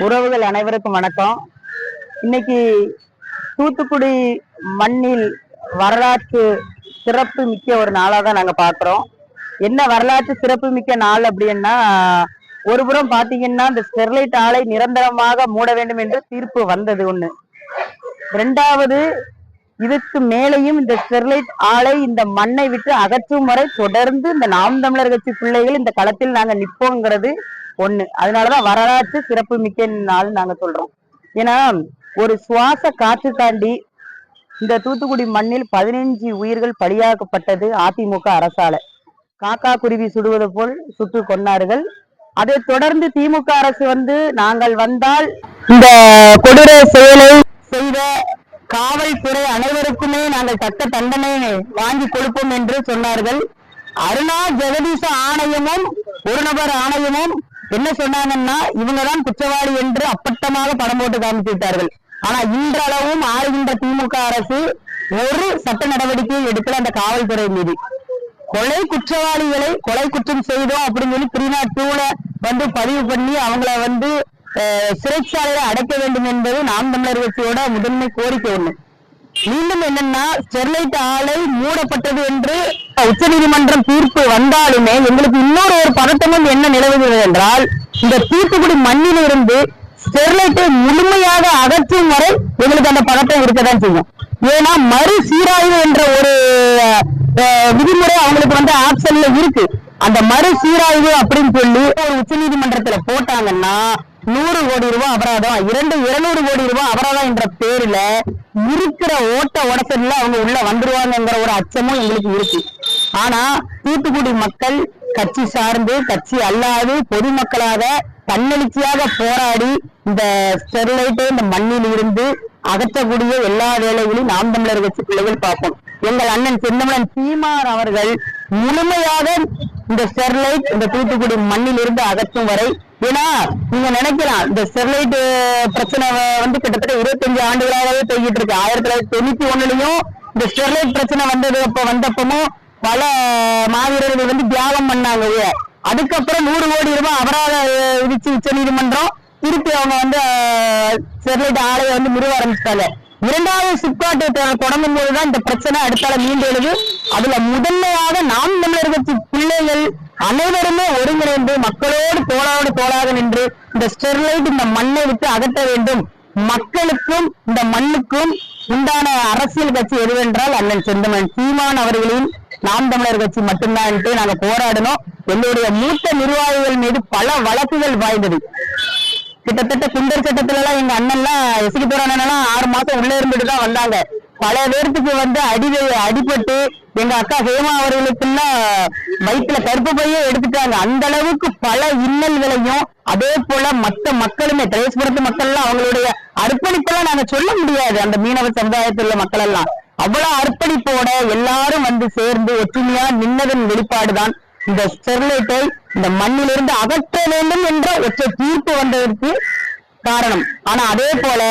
உறவுகள் அனைவருக்கும் வணக்கம். இன்னைக்கு தூத்துக்குடி மண்ணில் வரலாற்று சிறப்பு மிக்க ஒரு நாளாக தான் நாங்க பாக்குறோம். என்ன வரலாற்று சிறப்பு மிக்க நாள் அப்படின்னா ஒரு புறம் இந்த ஸ்டெர்லைட் ஆலை நிரந்தரமாக மூட வேண்டும் என்று தீர்ப்பு வந்தது ஒண்ணு. ரெண்டாவது இதுக்கு மேலையும் இந்த ஸ்டெர்லைட் ஆலை இந்த மண்ணை விட்டு அகற்றும் வரை தொடர்ந்து இந்த நாம் தமிழர் கட்சி பிள்ளைகள் இந்த களத்தில் நாங்க நிற்போங்கிறது ஒண்ணு. அதனாலதான் வரலாற்று சிறப்பு மிக்க நாள் நாங்க சொல்றோம். ஏன்னா ஒரு சுவாச காற்று தாண்டி இந்த தூத்துக்குடி மண்ணில் பதினைஞ்சு உயிர்கள் பலியாக்கப்பட்டது அதிமுக அரசால. காக்கா குருவி சுடுவது போல் சுட்டு கொண்டார்கள். அதை தொடர்ந்து திமுக அரசு வந்து நாங்கள் வந்தால் இந்த கொடூர செயலை செய்த காவல்துறை அனைவருக்குமே நாங்கள் தக்க தண்டனை வாங்கி கொடுப்போம் என்று சொன்னார்கள். அருணா ஜெகதீச ஆணையமும் ஒரு நபர் ஆணையமும் என்ன சொன்னாங்கன்னா இவங்கதான் குற்றவாளி என்று அப்பட்டமாக படம் போட்டு காமித்து விட்டார்கள். ஆனா இன்றளவும் ஆளுகின்ற திமுக அரசு ஒரு சட்ட நடவடிக்கையை எடுக்கல அந்த காவல்துறை மீது. கொலை குற்றவாளிகளை கொலை குற்றம் செய்தோம் அப்படின்னு சொல்லி த்ரீ நாட் டூல வந்து பதிவு பண்ணி அவங்கள வந்து சிறைச்சாலையில அடைக்க வேண்டும் என்பது நாம் தமிழர் கட்சியோட முதன்மை கோரிக்கை ஒண்ணு. மீண்டும் என்னன்னா ஸ்டெர்லைட் ஆலை மூடப்பட்டது என்று உச்சநீதிமன்றம் தீர்ப்பு வந்தாலுமே எங்களுக்கு இன்னொரு ஒரு பதட்டமும் என்ன நிலவுது என்றால் இந்த தூத்துக்குடி மண்ணிலிருந்து ஸ்டெர்லைட்டை முழுமையாக அகற்றும் வரை எங்களுக்கு அந்த பதட்டம் இருக்கதான் செய்யும். ஏன்னா மறு சீராய்வு என்ற ஒரு விதிமுறை அவங்களுக்கு வந்து ஆப்ஷன்ல இருக்கு. அந்த மறு சீராய்வு அப்படின்னு சொல்லி ஒரு உச்சநீதிமன்றத்துல போட்டாங்கன்னா நூறு கோடி ரூபாய் அபராதம் இரண்டு இருநூறு கோடி ரூபாய் அபராதம் என்ற பேர்ல இருக்கிற ஓட்ட உடசல்ல அவங்க உள்ள வந்துருவாங்கிற ஒரு அச்சமும் எங்களுக்கு இருக்கு. ஆனா தூத்துக்குடி மக்கள் கட்சி சார்ந்து கட்சி அல்லாது பொதுமக்களாக தன்னெழுச்சியாக போராடி இந்த ஸ்டெர்லைட்டை இந்த மண்ணில் இருந்து அகற்றக்கூடிய எல்லா வேலைகளையும் நாம் தமிழர் கட்சி பிள்ளைகள் பார்ப்போம். எங்கள் அண்ணன் செந்தமிழன் சீமார் அவர்கள் முழுமையாக இந்த ஸ்டெர்லைட் இந்த தூத்துக்குடி மண்ணில் இருந்து அகற்றும் வரை ஏன்னா நீங்க நினைக்கலாம் இந்த ஸ்டெர்லைட் பிரச்சனை வந்து கிட்டத்தட்ட இருபத்தஞ்சு ஆண்டுகளாகவே போய்கிட்டு இருக்கு. ஆயிரத்தி தொள்ளாயிரத்தி தொண்ணூத்தி ஒண்ணுலயும் இந்த ஸ்டெர்லைட் பிரச்சனை வந்தது அப்ப வந்தப்பமும் பல மாவீரர்கள் வந்து தியாகம் பண்ணாங்க அதுக்கப்புறம் நூறு கோடி ரூபாய் அபராதம் விதிச்சு உச்ச நீதிமன்றம் திருப்பி அவங்க வந்து ஸ்டெர்லைட் ஆலையை வந்து நிறுவ ஆரம்பிச்சிட்டாங்க. இரண்டாவது சிப்காட்டு தொடங்கும் போதுதான் இந்த பிரச்சனை அடுத்தால மீண்டு எழுது. அதுல முதன்மையாக நாம் தமிழர் கட்சி பிள்ளைகள் அனைவருமே ஒருங்கிணைந்து மக்களோடு தோளோடு தோளாக நின்று இந்த ஸ்டெர்லைட் இந்த மண்ணை விட்டு அகற்ற வேண்டும். மக்களுக்கும் இந்த மண்ணுக்கும் உண்டான அரசியல் கட்சி எதுவென்றால் அண்ணன் செந்தமன் சீமான் அவர்களின் நாம் தமிழர் கட்சி மட்டும்தான் நாங்க போராடினோம் எங்களுடைய மூத்த நிர்வாகிகள் மீது பல வழக்குகள் வாய்ந்தது கிட்டத்தட்ட குண்டர் சட்டத்துல எல்லாம் எங்க அண்ணன்லாம் எசுக்கு போற அண்ணன் ஆறு மாசம் உள்ள இருந்துட்டு தான் வந்தாங்க. பல பேர்த்துக்கு வந்து அடி அடிபட்டு எங்க அக்கா ஹேமா அவர்களுக்குலாம் வயிற்றுல கருப்பு பையே எடுத்துட்டாங்க. அந்த அளவுக்கு பல இன்னல்களையும் அதே போல மத்த மக்களுமே திரேஸ்புரத்து மக்கள் எல்லாம் அவங்களுடைய அர்ப்பணிப்பெல்லாம் நாங்க சொல்ல முடியாது. அந்த மீனவ சமுதாயத்தில் உள்ள மக்கள் எல்லாம் அவ்வளவு அர்ப்பணிப்போட எல்லாரும் வந்து சேர்ந்து ஒற்றுமையா நின்னதன் வெளிப்பாடுதான். இந்த ஸ்டெர்லைட்டை இந்த மண்ணிலிருந்து அகற்ற வேண்டும் என்ற ஒற்றை தீர்ப்பு வந்ததற்கு காரணம். ஆனா அதே போல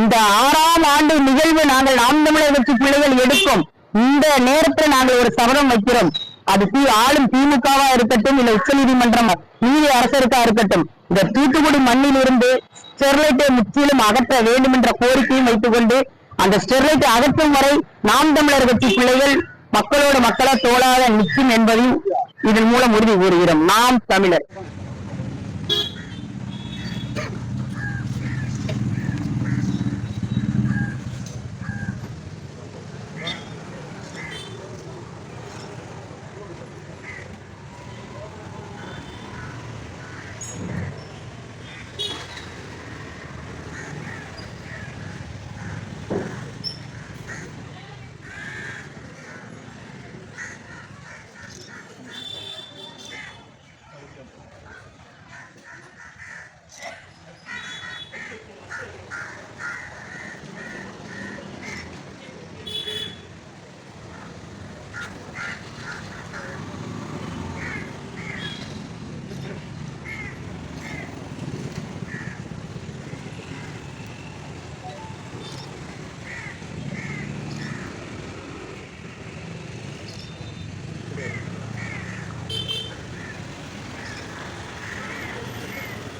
இந்த ஆறாம் ஆண்டு நிகழ்வு நாங்கள் நாம் தமிழர் கட்சி பிள்ளைகள் எடுக்கும். இந்த நேரத்தில் நாங்கள் ஒரு சபதம் வைக்கிறோம். அது தீ ஆளும் திமுகவா இருக்கட்டும் இல்ல உச்ச நீதிமன்றம் நீதி அரசருக்கா இருக்கட்டும் இந்த தூத்துக்குடி மண்ணில் இருந்து ஸ்டெர்லைட்டை முற்றிலும் அகற்ற வேண்டும் என்ற கோரிக்கையும் வைத்துக் கொண்டு அந்த ஸ்டெர்லைட்டை அகற்றும் வரை நாம் தமிழர் கட்சி பிள்ளைகள் மக்களோடு மக்களா தோளாக நிற்கும் என்பதையும் இதன் மூலம் உறுதி கூறுகிறோம். நாம் தமிழர்.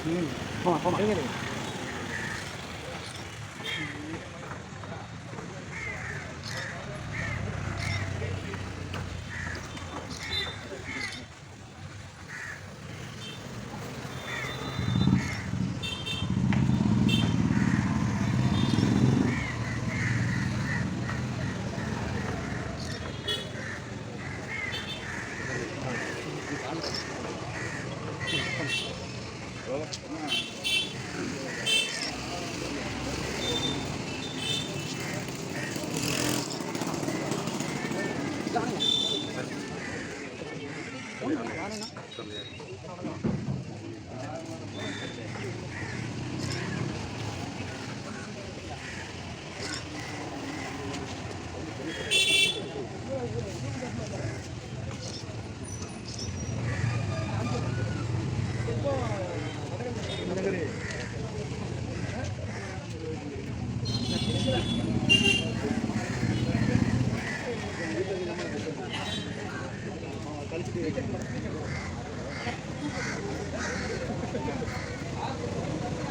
嗯，好嘛好嘛，给你。கழிச்சு Thank you.